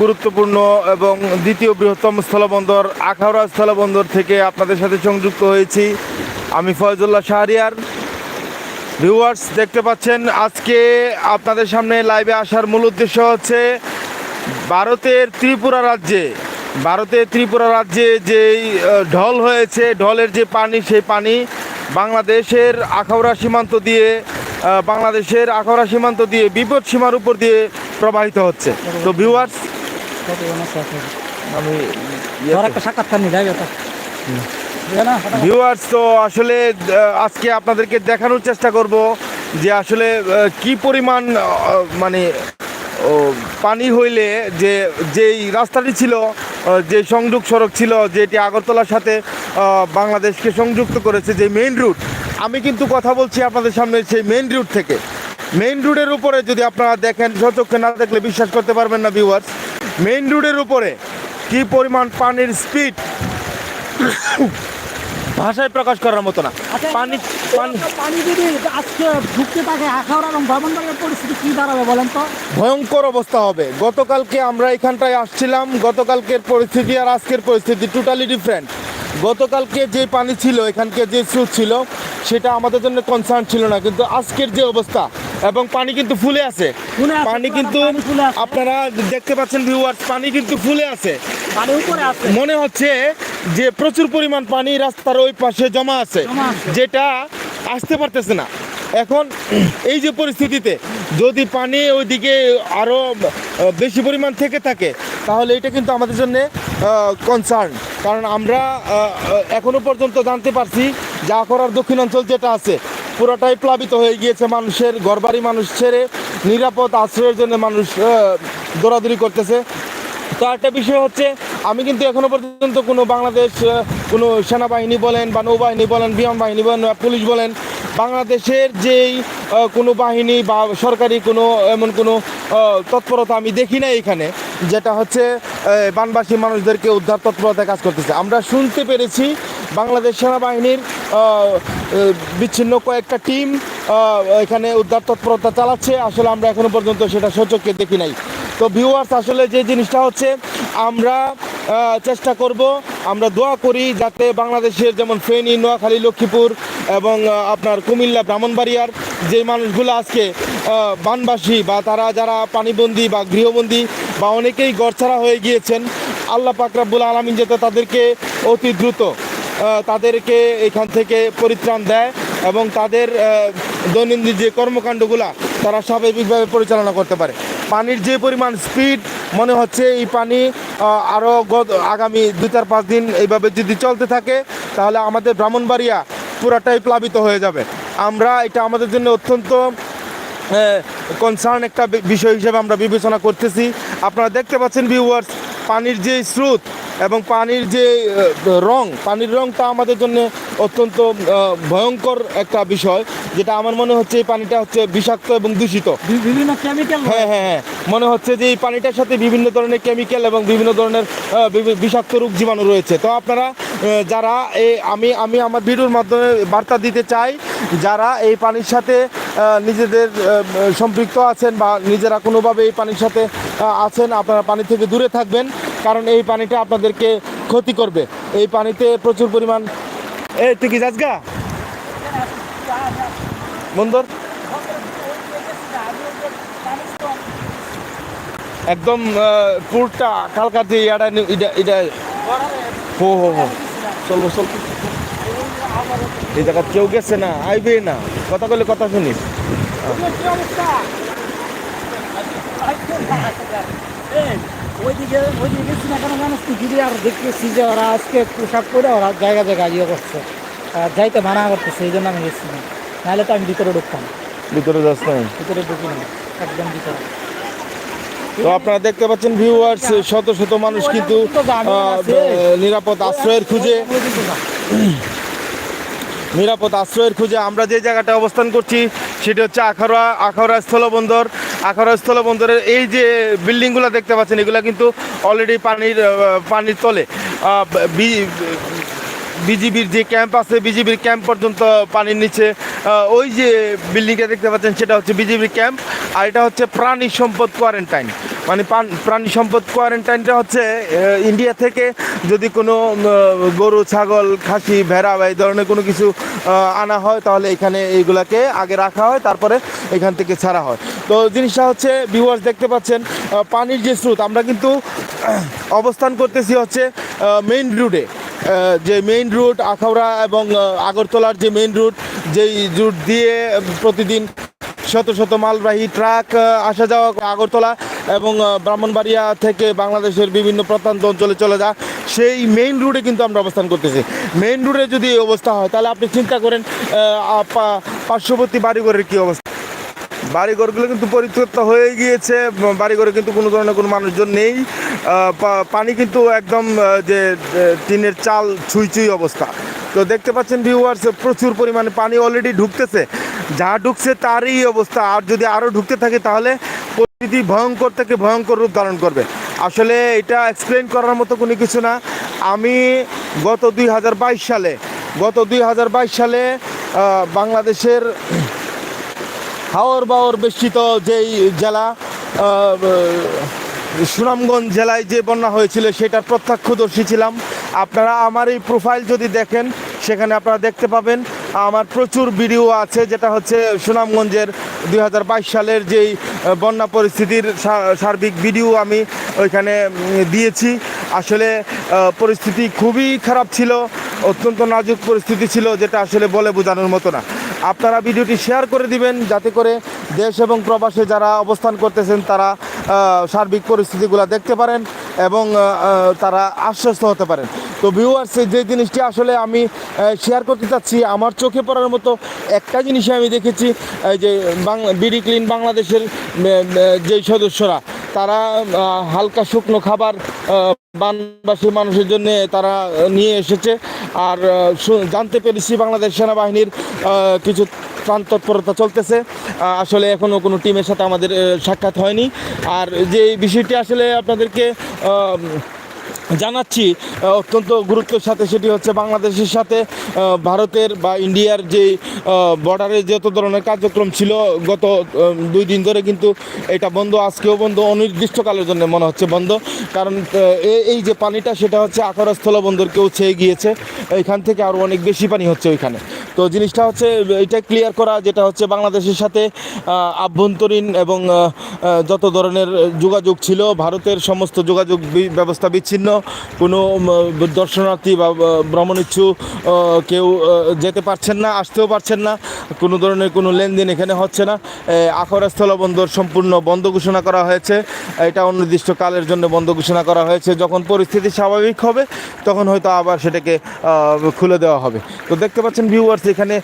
গুরুত্বপূর্ণ এবং দ্বিতীয় বৃহত্তম স্থলবন্দর আখাউড়া স্থলবন্দর থেকে আপনাদের সাথে সংযুক্ত হয়েছি। আমি ফয়জুল্লাহ শাহরিয়ার। ভিউয়ার্স, দেখতে পাচ্ছেন, আজকে আপনাদের সামনে লাইভে আসার মূল উদ্দেশ্য হচ্ছে ভারতের ত্রিপুরা রাজ্যে, ভারতের ত্রিপুরা রাজ্যে যেই ঢল হয়েছে, ঢলের যে পানি, সেই পানি বাংলাদেশের আখাউড়া সীমান্ত দিয়ে বাংলাদেশের আখাউড়া সীমান্ত দিয়ে বিপদ সীমার উপর দিয়ে প্রবাহিত হচ্ছে। তো ভিউয়ার্স আমি ধর একটা সাক্ষাৎকার নিয়ে যাই ওটা। ভিউয়ার্স তো আসলে আজকে আপনাদেরকে দেখানোর চেষ্টা করব যে আসলে কি পরিমাণ মানে পানি হইলে যে যেই রাস্তাটি ছিল যে সংযোগ সড়ক ছিল যেটি আগরতলার সাথে বাংলাদেশকে সংযুক্ত করেছে যে মেইন রুট আমি কিন্তু কথা বলছি আপনাদের সামনে সেই মেইন রুট থেকে। মেইন রুটের উপরে যদি আপনারা দেখেন সচক্ষে না দেখলে বিশ্বাস করতে পারবেন না ভিউয়ার্স মেইন রোডের উপরে কি পরিমাণ পানির স্পিড? ভাষায় প্রকাশ করার মতো না। পানি পানি পানি যদি আজকে ঢুকতে থাকে আখাউড়া এবং পরিস্থিতি কি দাঁড়াবে বলেন তো? ভয়ঙ্কর অবস্থা হবে। গতকালকে আমরা এখানটায় আসছিলাম। গতকালকের পরিস্থিতি আর আজকের পরিস্থিতি টোটালি ডিফারেন্ট গতকালকে যে পানি ছিল এখানকে যে স্রোত ছিল সেটা আমাদের জন্য কনসার্ন ছিল না। কিন্তু আজকের যে অবস্থা এবং পানি কিন্তু ফুলে আছে। পানি কিন্তু। আপনারা দেখতে পাচ্ছেন ভিউয়ার্স পানি কিন্তু ফুলে আছে। মনে হচ্ছে যে প্রচুর পরিমাণ পানি রাস্তার ওই পাশে জমা আছে যেটা আসতে পারতেছে না। এখন এই যে পরিস্থিতিতে যদি পানি ওইদিকে আরও বেশি পরিমাণ থেকে থাকে তাহলে এটা কিন্তু আমাদের জন্য কনসার্ন কারণ আমরা এখনও পর্যন্ত জানতে পারছি যা করার দক্ষিণাঞ্চল যেটা আছে পুরোটাই প্লাবিত হয়ে গিয়েছে মানুষের, ঘরবাড়ি মানুষ ছেড়ে নিরাপদ আশ্রয়ের জন্য মানুষ দৌড়াদৌড়ি করতেছে। তো একটা বিষয় হচ্ছে, আমি কিন্তু এখনও পর্যন্ত কোনো বাংলাদেশ কোনো সেনাবাহিনী বলেন বা নৌবাহিনী বলেন, বিমান বাহিনী বলেন পুলিশ বলেন, বাংলাদেশের যেই কোনো বাহিনী বা সরকারি কোনো এমন কোনো তৎপরতা আমি দেখি না এখানে, যেটা হচ্ছে বানবাসী মানুষদেরকে উদ্ধার তৎপরতায় কাজ করতেছে। আমরা শুনতে পেরেছি বাংলাদেশ সেনাবাহিনীর বিচ্ছিন্ন কয়েকটা টিম এখানে উদ্ধার তৎপরতা চালাচ্ছে। আসলে আমরা এখনও পর্যন্ত সেটা সচক্ষে দেখি নাই। তো ভিউয়ার্স আসলে যে জিনিসটা হচ্ছে, আমরা চেষ্টা করব, আমরা দোয়া করি যাতে বাংলাদেশের যেমন ফেনী, নোয়াখালী, লক্ষ্মীপুর এবং আপনার কুমিল্লা, ব্রাহ্মণবাড়িয়ার যে মানুষগুলো আজকে বানবাসী বা তারা যারা পানিবন্দী বা গৃহবন্দী বা অনেকেই গড়ছাড়া হয়ে গিয়েছেন, আল্লাহ পাকরাবুল আলমিন যাতে তাদেরকে অতি দ্রুত তাদেরকে এখান থেকে পরিত্রাণ দেয় এবং তাদের দৈনন্দিন যে কর্মকাণ্ডগুলা তারা স্বাভাবিকভাবে পরিচালনা করতে পারে। পানির যে পরিমাণ স্পিড মনে হচ্ছে এই পানি আরও আগামী দু চার পাঁচ দিন এইভাবে যদি চলতে থাকে, তাহলে আমাদের ব্রাহ্মণবাড়িয়া পুরাটাই প্লাবিত হয়ে যাবে। আমরা এটা আমাদের জন্য অত্যন্ত কনসার্ন একটা বিষয় হিসেবে আমরা বিবেচনা করতেছি। আপনারা দেখতে পাচ্ছেন ভিউয়ার্স পানির যে স্রোত এবং পানির যে রং পানির রংটা আমাদের জন্য অত্যন্ত ভয়ঙ্কর একটা বিষয় যেটা আমার মনে হচ্ছে এই পানিটা হচ্ছে বিষাক্ত এবং দূষিত। বিভিন্ন কেমিক্যাল হ্যাঁ হ্যাঁ হ্যাঁ। মনে হচ্ছে যে এই পানিটার সাথে বিভিন্ন ধরনের কেমিক্যাল এবং বিভিন্ন ধরনের বিষাক্ত রোগ জীবাণু রয়েছে। তো আপনারা যারা এই আমি আমি আমার ভিডিওর মাধ্যমে বার্তা দিতে চাই যারা এই পানির সাথে নিজেদের সম্পৃক্ত আছেন বা নিজেরা কোনোভাবে এই পানির সাথে আছেন আপনারা পানি থেকে দূরে থাকবেন। কারণ এই পানিটা আপনাদেরকে ক্ষতি করবে। এই পানিতে প্রচুর পরিমাণ এই, তুই কি যাস গা? বন্ধুর একদম পুরটা কালকা দিয়ে এটা এটা হো হো হো। চলবো চলবো এই জায়গা কেউ গেছে না আইবে না। কথা বলে কথা শুনিস। ওইদিকে ওইদিকে গেছি না কেন মানুষ টিকিটি আর দেখতেছি যে ওরা আজকে পোশাক পরে ওরা জায়গা জায়গায় ইয়ে করছে। আর যাইতে মানা করতেছে এই জন্য আমি গেছি না। নাহলে তো আমি ভিতরে ঢুকতাম। ভিতরে যাস ভিতরে ঢুকি না একদম ভিতরে। তো আপনারা দেখতে পাচ্ছেন ভিউয়ার্স শত শত মানুষ কিন্তু নিরাপদ আশ্রয়ের খুঁজে। নিরাপদ আশ্রয়ের খুঁজে আমরা যে জায়গাটা অবস্থান করছি, সেটা হচ্ছে আখাউড়া আখাউড়া স্থলবন্দর। আখাউড়া স্থলবন্দরের এই যে বিল্ডিংগুলো দেখতে পাচ্ছেন, এগুলো কিন্তু অলরেডি পানির পানির তলে। বিজিবির যে ক্যাম্প আছে, বিজিবির ক্যাম্প পর্যন্ত পানির নিচে। ওই যে বিল্ডিংটা দেখতে পাচ্ছেন, সেটা হচ্ছে বিজিবির ক্যাম্প, আর এটা হচ্ছে প্রাণী সম্পদ কোয়ারেন্টাইন। মানে প্রাণী সম্পদ কোয়ারেন্টাইনটা হচ্ছে ইন্ডিয়া থেকে যদি কোনো গরু, ছাগল, খাসি, ভেড়া বা এই ধরনের কোনো কিছু আনা হয়, তাহলে এখানে এইগুলাকে আগে রাখা হয়, তারপরে এখান থেকে ছাড়া হয়। তো জিনিসটা হচ্ছে ভিউয়ার্স দেখতে পাচ্ছেন পানির যে স্রোত, আমরা কিন্তু অবস্থান করতেছি হচ্ছে মেইন রুটে যে মেইন রুট আখাউড়া এবং আগরতলার যে মেইন রুট যেই রুট দিয়ে প্রতিদিন শত শত মালবাহী ট্রাক আসা যাওয়া আগরতলা এবং ব্রাহ্মণবাড়িয়া থেকে বাংলাদেশের বিভিন্ন প্রত্যন্ত অঞ্চলে চলে যা। সেই মেইন রুটে কিন্তু আমরা অবস্থান করতেছি। মেইন রুটে যদি এই অবস্থা হয়, তাহলে আপনি চিন্তা করেন পার্শ্ববর্তী বাড়িঘরের কী অবস্থা? বাড়িঘরগুলো কিন্তু পরিত্যক্ত হয়ে গিয়েছে বাড়িঘরে কিন্তু কোনো ধরনের কোনো মানুষজন নেই। পানি কিন্তু একদম যে টিনের চাল ছুঁই ছুঁই অবস্থা। তো দেখতে পাচ্ছেন ভিউয়ার্স প্রচুর পরিমাণে পানি অলরেডি ঢুকতেছে। যা ঢুকছে তারই অবস্থা। আর যদি আরও ঢুকতে থাকে তাহলে পরিস্থিতি ভয়ঙ্কর থেকে ভয়ঙ্কর রূপ ধারণ করবে। আসলে এটা এক্সপ্লেন করার মতো কোনো কিছু না। আমি গত দুই হাজার বাইশ সালে, গত দুই হাজার বাইশ সালে বাংলাদেশের হাওর বাওর বেষ্টিত যেই জেলা সুনামগঞ্জ জেলায় যে বন্যা হয়েছিল সেটার প্রত্যক্ষদর্শী ছিলাম। আপনারা আমার এই প্রোফাইল যদি দেখেন সেখানে আপনারা দেখতে পাবেন, আমার প্রচুর ভিডিও আছে, যেটা হচ্ছে সুনামগঞ্জের দু হাজার বাইশ সালের যেই বন্যা পরিস্থিতির সার্বিক ভিডিও আমি ওইখানে দিয়েছি। আসলে পরিস্থিতি খুবই খারাপ ছিল, অত্যন্ত নাজুক পরিস্থিতি ছিল, যেটা আসলে বলে বোঝানোর মতো না। আপনারা ভিডিওটি শেয়ার করে দিবেন, যাতে করে দেশ এবং প্রবাসে যারা অবস্থান করতেছেন, তারা সার্বিক পরিস্থিতিগুলো দেখতে পারেন এবং তারা আশ্বস্ত হতে পারেন। তো ভিউয়ার্স যে জিনিসটি আসলে আমি শেয়ার করতে চাচ্ছি, আমার চোখে পড়ার মতো একটা জিনিসই আমি দেখেছি যে বিডি ক্লিন বাংলাদেশের যেই সদস্যরা, তারা হালকা শুকনো খাবার বানবাসী মানুষের জন্য তারা নিয়ে এসেছে। আর জানতে পেরেছি বাংলাদেশ সেনাবাহিনীর কিছু ত্রাণ তৎপরতা চলতেছে আসলে এখনও কোনো টিমের সাথে আমাদের সাক্ষাৎ হয়নি। আর যে বিষয়টি আসলে আপনাদেরকে জানাচ্ছি অত্যন্ত গুরুত্বের সাথে সেটি হচ্ছে বাংলাদেশের সাথে ভারতের বা ইন্ডিয়ার যে বর্ডারে যত ধরনের কার্যক্রম ছিল গত দুই দিন ধরে কিন্তু এটা বন্ধ, আজকেও বন্ধ, অনির্দিষ্টকালের জন্য মনে হচ্ছে বন্ধ। কারণ এই যে পানিটা সেটা হচ্ছে আখারস্থল বন্দরকেও ছেয়ে গিয়েছে এইখান থেকে আরও অনেক বেশি পানি হচ্ছে ওইখানে। তো জিনিসটা হচ্ছে, এটা ক্লিয়ার করা, যেটা হচ্ছে বাংলাদেশের সাথে আভ্যন্তরীণ এবং যত ধরনের যোগাযোগ ছিল, ভারতের সমস্ত যোগাযোগ ব্যবস্থা বিচ্ছিন্ন কোনো দর্শনার্থী বা ভ্রমণিচ্ছু কেউ যেতে পারছেন না, আসতেও পারছেন না, কোনো ধরনের কোনো লেনদেন এখানে হচ্ছে না। আখড়া স্থলবন্দর সম্পূর্ণ বন্ধ ঘোষণা করা হয়েছে। এটা অনির্দিষ্ট কালের জন্য বন্ধ ঘোষণা করা হয়েছে। যখন পরিস্থিতি স্বাভাবিক হবে, তখন হয়তো আবার সেটাকে খুলে দেওয়া হবে। তো দেখতে পাচ্ছেন ভিউয়ার্স এখানে